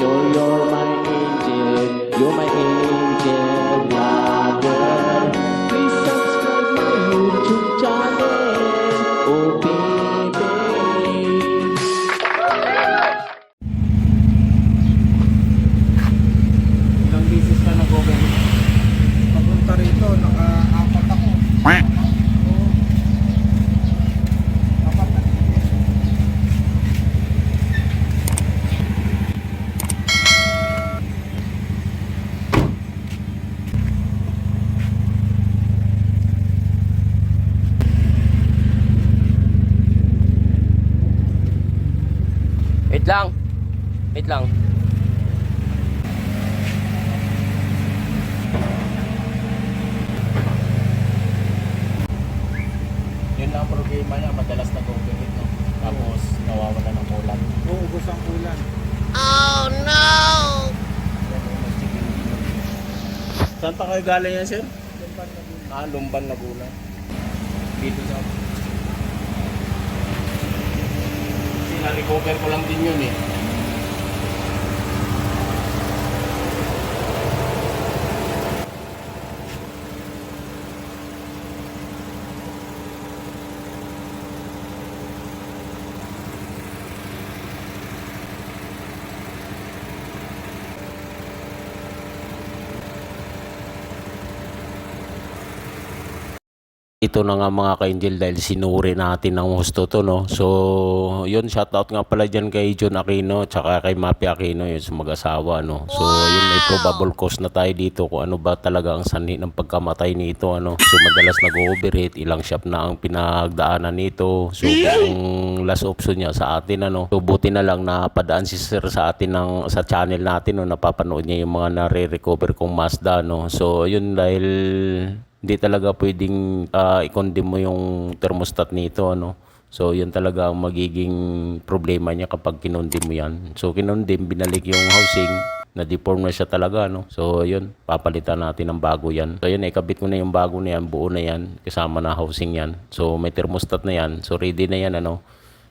You're my angel. You're my angel, Wait lang. Wait lang. Yun lang ang problema niya, madalas nag-overheat no? Tapos nawawala ng ulan. Uubos ang ulan. Saan pa kayo galing yan, sir? Lumban na din. Ah, Lumban, Laguna. Dito sa... Kasi na-recover ko lang din yun eh. Ito na nga mga ka-angel dahil sinuri natin ng husto to no. So, yun shoutout nga pala dyan kay John Aquino tsaka kay Mapi Aquino yun sa mag-asawa no. So, yun may probable cause na tayo dito kung ano ba talaga ang sanhi ng pagkamatay nito ano. So, madalas nag-overheat, ilang shop na ang pinagdaanan nito. So, ang last option niya sa atin ano. So, buti na lang na padaan si Sir sa atin ng sa channel natin no napapanood niya yung mga nare-recover kong Mazda no. So, yun dahil hindi talaga pwedeng ah, i-condemn mo yung thermostat nito ano. So yun talaga ang magiging problema niya kapag kinondem mo yan. So kinondem binalik yung housing na deform na siya talaga no so yun papalitan natin ng bago yan. So yun ikabit ko na yung bago na yan buo na yan kasama na housing yan. So may thermostat na yan. So ready na yan ano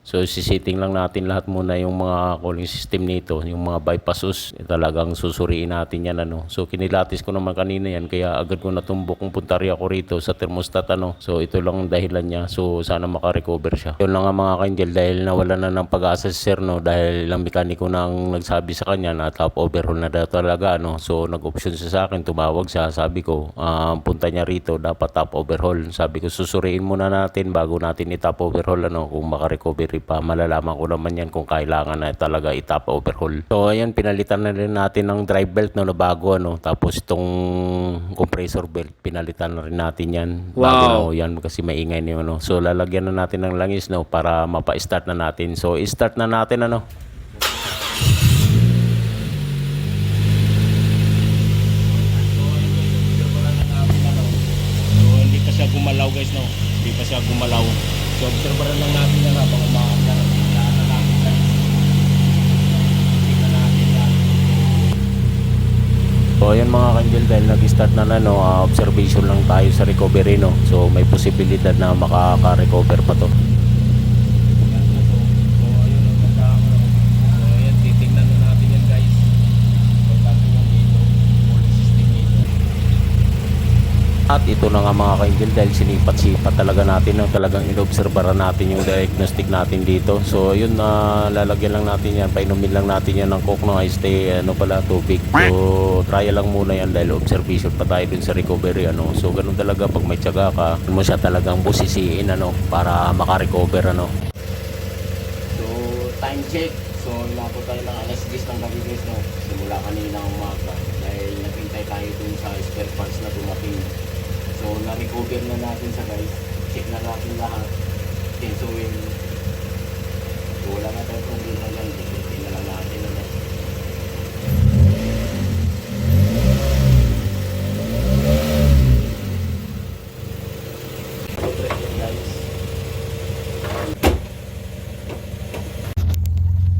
So, sisiting lang natin lahat muna yung mga cooling system nito, yung mga bypasses. Eh, talagang susuriin natin yan, ano. So, kinilatis ko naman kanina yan, kaya agad ko natumbok kung puntari ako rito sa thermostat, ano. So, ito lang ang dahilan niya. So, sana makarecover siya. Yun lang nga mga kanjel, dahil nawala na ng pag-asa si Sir, no, dahil ang mekaniko nang nagsabi sa kanya na top overhaul na daw talaga, ano. So, nag-option siya sa akin, tumawag siya, sabi ko, ah, punta niya rito, dapat top overhaul. Sabi ko, susuriin muna natin bago natin i-top overhaul, ano, kung makarecovery pa. Malalaman ko naman yan kung kailangan na talaga i-top overhaul. So, ayan, pinalitan na rin natin ng drive belt, no, na bago, ano. Tapos, itong compressor belt, pinalitan na rin natin yan. Bago, no, yan, kasi maingay na yun, ano. So, lalagyan na natin ng langis, no, para mapa-start na natin. So, start na natin, ano. Gumalaw guys, no? Hindi pa siya gumalaw. So, obserbaran lang natin yan habang. Lahat na. So, ayan mga kanjel, dahil nag-start na na, no, ah, observation lang tayo sa recovery, no? So, may posibilidad na makaka-recover pa to. titingnan na natin yan guys. At ito na nga mga ka-angel dahil sinipat-sipat talaga natin no? talagang inobserbaran natin yung diagnostic natin dito. So yun na lalagyan lang natin yan, painumin lang natin yan ng coke no, stay ano pala tubig. So try lang muna yan dahil observation pa tayo dun sa recovery ano. So ganun talaga pag may tiyaga ka, mo siya talagang busisiin ano para makarecover ano. So time check. So inabot tayo ng alas 10 ng gabi guys no. Simula kanina ng umaga dahil naghintay tayo dun sa spare parts na dumating. So, na-recover na natin sa guys. Check na natin lahat. Tenso wheel. So, wala na tayo problema yan. Check na lang natin. Ano. So, guys.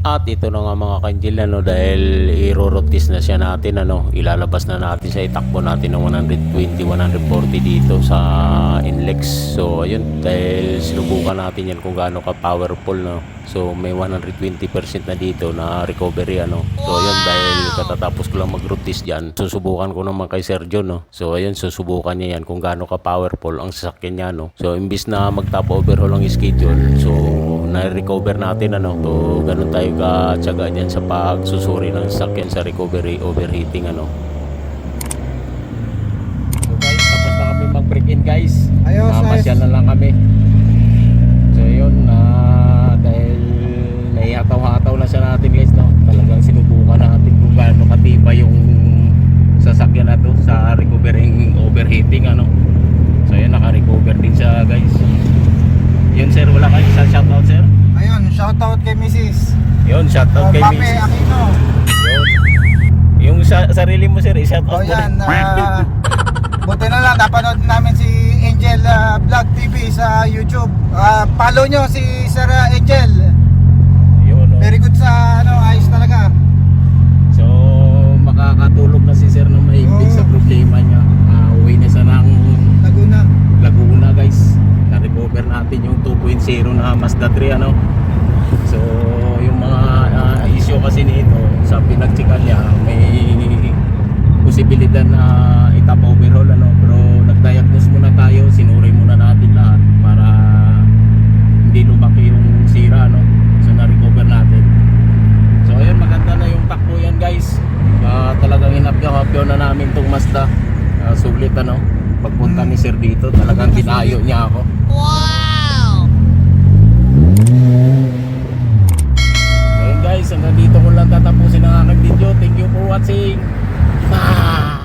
At ito na nga mga kanjil ano dahil i-rotis na siya natin ano ilalabas na natin siya itakbo natin ng 120 140 dito sa Inlex. So ayun dahil sinubukan natin yan kung gaano ka powerful no. So may 120% na dito na recovery ano. So ayun dahil katatapos ko lang mag-rotis diyan. Susubukan ko naman kay Sergio no. So ayun susubukan niya yan kung gaano ka powerful ang sasakyan niya no. So imbis na mag-top overhaul ang schedule, so na-recover natin ano. So ganun tayo ka-tsaga niyan sa pagsusuri ng sasakyan sa recovery overheating ano. So guys, tapos na kami mag-break in guys. Ayos, Namasyal ayos. na lang kami. So yun, ah, dahil naihataw-hataw na siya natin guys no. Talagang sinubukan natin kung gaano katiba yung sasakyan na to sa recovering overheating ano. So yun, naka-recover din siya guys. Yun sir, wala kayo sa shoutout sir? Ayun, shoutout kay Mrs. Yun, shoutout Oh, kay Pape Miss. Aquino. Yun. Yung sa sarili mo sir, i-shoutout O mo yan, rin. ah, buti na lang, napanood namin si Angel ah, Vlog TV sa YouTube. Ah, follow nyo si Sir Angel. Yun, oh. Very good sa ano, ayos talaga. So, makakatulog na si sir na maigpig Oo. sa problema niya. Ah, uwi na siya ng Laguna. Laguna guys. Na-recover natin yung 2.0 na Mazda 3 ano. Issue kasi nito sa pinagtsikan niya may posibilidad na itap overhaul ano. Pero nag-diagnose muna tayo, sinuri muna natin lahat para hindi lumaki yung sira no. So, na-recover natin. So ayun, maganda na yung takbo yan guys. Ah, talagang inapyo-hapyo na namin tong Mazda. Ah, sulit ano. Pagpunta ni Sir dito, talagang dinayo niya ako. Wow! ko lang tatapusin ang aking video. Thank you for watching. Bye!